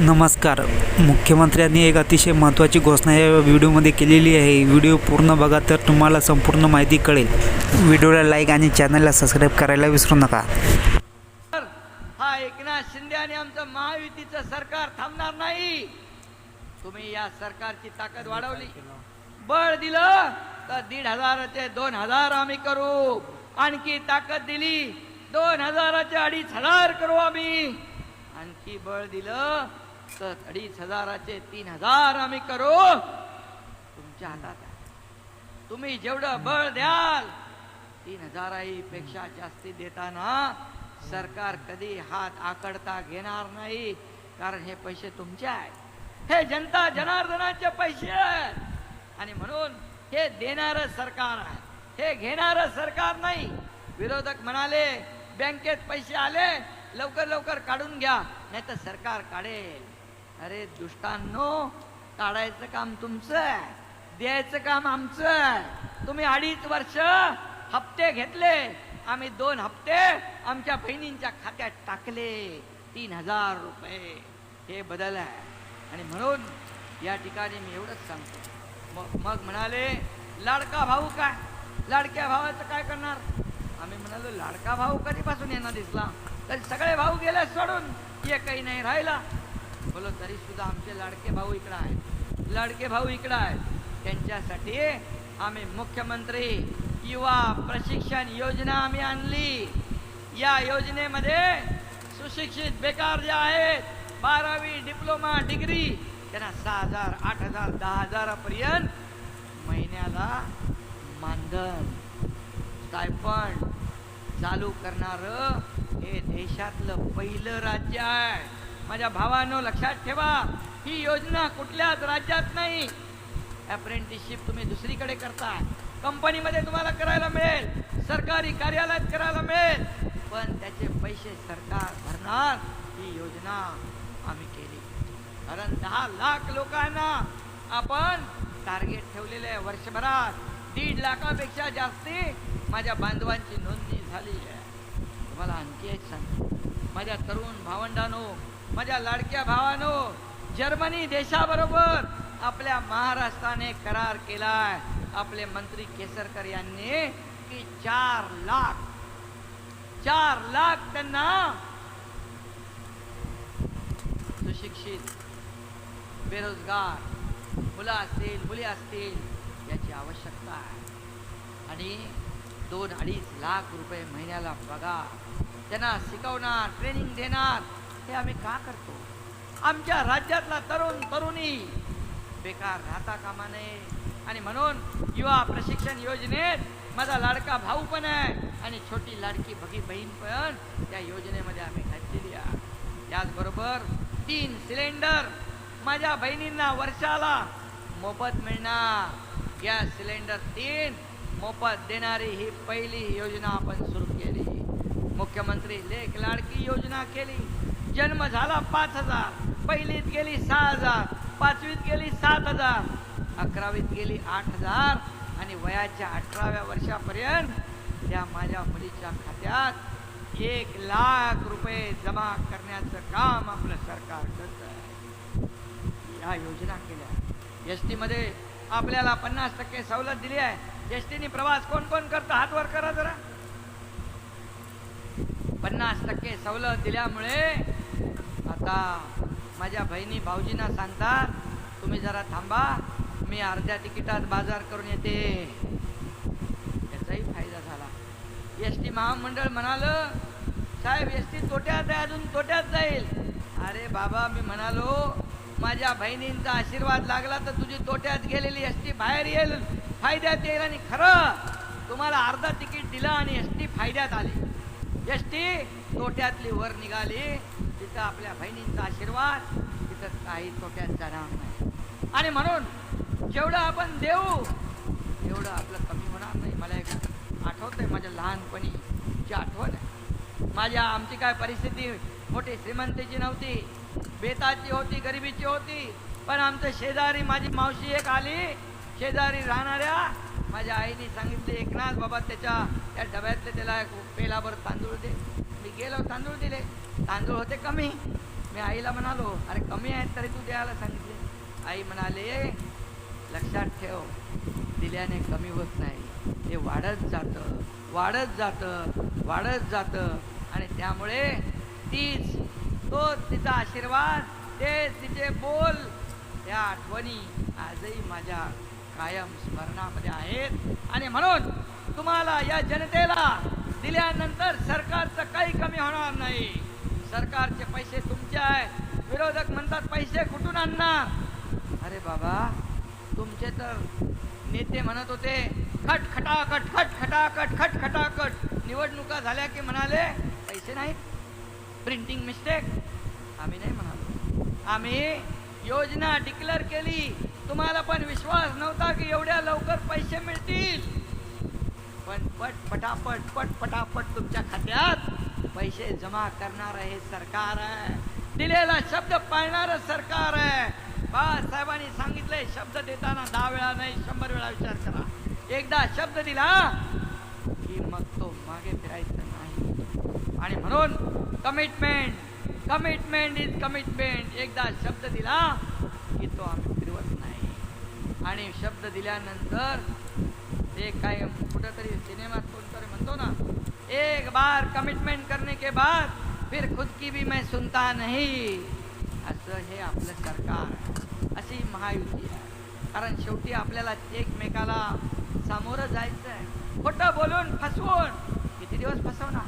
नमस्कार. मुख्यमंत्र्यांनी एक अतिशय महत्त्वाची घोषणा या व्हिडिओमध्ये केलेली आहे. व्हिडिओ पूर्ण बघा तर तुम्हाला संपूर्ण माहिती कळेल. व्हिडिओला लाईक आणि चॅनलला सबस्क्राईब करायला विसरू नका. हा एकनाथ शिंदे आणि आमचं महायुतीचं सरकार थांबणार नाही. तुम्ही या सरकारची ताकद वाढवली. बळ दिलं तर दीड हजाराचे दोन हजार आम्ही करू. आणखी ताकद दिली दोन हजाराचे अडीच हजार करू आम्ही. आणखी बळ दिलं तर अडीच हजाराचे तीन हजार आम्ही करू. तुमच्या हातात आहे. तुम्ही जेवढं बळ द्याल तीन हजाराही पेक्षा जास्ती देताना सरकार कधी हात आकडता घेणार नाही कारण हे पैसे तुमचे आहेत. हे जनता जनार्दनाचे पैसे आहेत. आणि म्हणून हे देणार सरकार आहे. हे घेणार सरकार नाही. विरोधक म्हणाले बँकेत पैसे आले लवकर लवकर काढून घ्या नाही तर सरकार काढेल. अरे दुष्टांनो काढायचं काम तुमचं आहे द्यायचं काम आमचं आहे. तुम्ही अडीच वर्ष हप्ते घेतले आम्ही दोन हप्ते आमच्या बहिणींच्या खात्यात टाकले तीन हजार रुपये. हे बदल आहे. आणि म्हणून या ठिकाणी मी एवढंच सांगतो. मग मग म्हणाले लाडका भाऊ काय? लाडक्या भावाचं काय करणार? आम्ही म्हणालो लाडका भाऊ कधीपासून यांना दिसला तरी सगळे भाऊ गेले सोडून एकही नाही राहिला. बोलो तरी सुद्धा आमचे लाडके भाऊ इकडं आहेत. लाडके भाऊ इकडं आहेत. त्यांच्यासाठी आम्ही मुख्यमंत्री युवा प्रशिक्षण योजना आम्ही आणली. या योजनेमध्ये सुशिक्षित बेकार जे आहेत बारावी डिप्लोमा डिग्री त्यांना सहा हजार आठ हजार दहा हजारापर्यंत महिन्याला मानधन. स्टायफंड चालू करणारं हे देशातलं पहिलं राज्य आहे. माझ्या भावानं लक्षात ठेवा ही योजना कुठल्याच राज्यात नाही. अप्रेंटिसशिप तुम्ही दुसरीकडे करता. कंपनीमध्ये तुम्हाला करायला मिळेल. सरकारी कार्यालयात करायला मिळेल. पण त्याचे पैसे सरकार भरणार. ही योजना आम्ही केली. कारण दहा लाख लोकांना आपण टार्गेट ठेवलेलं आहे वर्षभरात. दीड लाखापेक्षा जास्ती माझ्या बांधवांची नोंदणी झाली आहे. तुम्हाला आणखी एक सांग माझ्या तरुण भावंडानो माझ्या लाडक्या भावानो जर्मनी देशाबरोबर आपल्या महाराष्ट्राने करार केलाय. आपले मंत्री केसरकर यांनी की चार लाख चार लाख त्यांना सुशिक्षित बेरोजगार मुलं असतील मुली असतील याची आवश्यकता आहे. आणि दोन अडीच लाख रुपये महिन्याला पगार. त्यांना शिकवणार ट्रेनिंग देणार. हे आम्ही का करतो? आमच्या राज्यातला तरुण तरुणी बेकार राहता कामा नये. आणि म्हणून युवा प्रशिक्षण योजनेत माझा लाडका भाऊ पण आहे आणि छोटी लाडकी भगी बहीण पण त्या योजनेमध्ये आम्ही घातलेली आहे. त्याचबरोबर तीन सिलेंडर माझ्या बहिणींना वर्षाला मोफत मिळणार. गॅस सिलेंडर तीन मोफत देणारी ही पहिली योजना आपण सुरू केली. मुख्यमंत्री लेख लाडकी योजना केली. जन्म झाला पाच हजार. पहिलीत गेली सहा हजार. पाचवीत गेली सात हजार. अकरावीत गेली आठ हजार. आणि वयाच्या अठराव्या वर्षापर्यंत त्या माझ्या मुलीच्या खात्यात एक लाख रुपये जमा करण्याचं काम आपलं सरकार करत आहे या योजना केल्या. एस टीमध्ये आपल्याला पन्नास टक्के सवलत दिली आहे. एस टीने प्रवास कोण कोण करतं? हातवर करा जरा. पन्नास टक्के सवलत दिल्यामुळे आता माझ्या बहिणी भाऊजींना सांगतात तुम्ही जरा थांबा मी अर्ध्या तिकिटात बाजार करून येते. याचाही फायदा झाला. एस टी महामंडळ म्हणालं साहेब एस टी तोट्यात आहे अजून तोट्यात जाईल. अरे बाबा मी म्हणालो माझ्या बहिणींचा आशीर्वाद लागला तर तुझी तोट्यात गेलेली एस टी बाहेर येईल फायद्यात येईल आणि खरं तुम्हाला अर्धा तिकीट दिलं आणि एस टी फायद्यात आली. एस टी तोट्यातली वर निघाली. तिथं आपल्या बहिणींचा आशीर्वाद तिथं काही तोट्यात जाणार नाही. आणि म्हणून जेवढं आपण देऊ तेवढं आपलं कमी होणार नाही. मला एक आठवतंय माझ्या लहानपणीची आठवण आहे. माझ्या आमची काय परिस्थिती मोठी श्रीमंतीची नव्हती बेताची होती गरिबीची होती पण आमचं शेजारी माझी मावशी एक आली. शेजारी राहणाऱ्या माझ्या आईने सांगितले एकनाथ बाबा त्याच्या त्या डब्यातले त्याला एक पेलाभर तांदूळ दे. मी गेलो तांदूळ दिले. तांदूळ होते कमी. मी आईला म्हणालो अरे कमी आहेत तरी तू द्यायला सांगितले. आई म्हणाले लक्षात ठेव. दिल्याने कमी होत नाही. ते वाढत जातं वाढत जातं वाढत जातं. आणि त्यामुळे तीच तो तिचा आशीर्वाद ते तिचे बोल. त्या आठवणी आजही माझ्या कायम स्मरणामध्ये आहेत. आणि म्हणून तुम्हाला या जनतेला दिल्यानंतर सरकारचं काही कमी होणार नाही. सरकारचे पैसे तुमचे आहेत विरोधक म्हणतात पैसे कुठून आणणार? अरे बाबा तुमचे तर नेते म्हणत होते खट खटाखट खट खटाखट खट खटाखट. निवडणुका झाल्या की म्हणाले पैसे नाहीत. प्रिंटिंग मिस्टेक आम्ही नाही म्हणालो. आम्ही योजना डिक्लेअर केली. तुम्हाला पण विश्वास नव्हता की एवढ्या लवकर पैसे मिळतील. पण पट पटापट पट पटापट तुमच्या खात्यात पैसे जमा करणार हे सरकार. आहे दिलेला शब्द पाळणार सरकार. आहे बाळासाहेबांनी सांगितलंय शब्द देताना दहा वेळा नाही शंभर वेळा विचार करा. एकदा शब्द दिला की मग तो मागे फिरायचं नाही. आणि म्हणून कमिटमेंट कमिटमेंट इज कमिटमेंट एकदा शब्द दिला की तो आम्ही फिरवत नाही. आणि शब्द दिल्यानंतर ते काय कुठंतरी सिनेमात कोणतरी म्हणतो ना एक बार कमिटमेंट करने के बाद फिर खुद की भी मैं सुनता नहीं। असं हे आपलं सरकार अशी महायुती आहे. कारण शेवटी आपल्याला एकमेकाला सामोरं जायचं आहे खोटं बोलून फसवून किती दिवस फसवणार?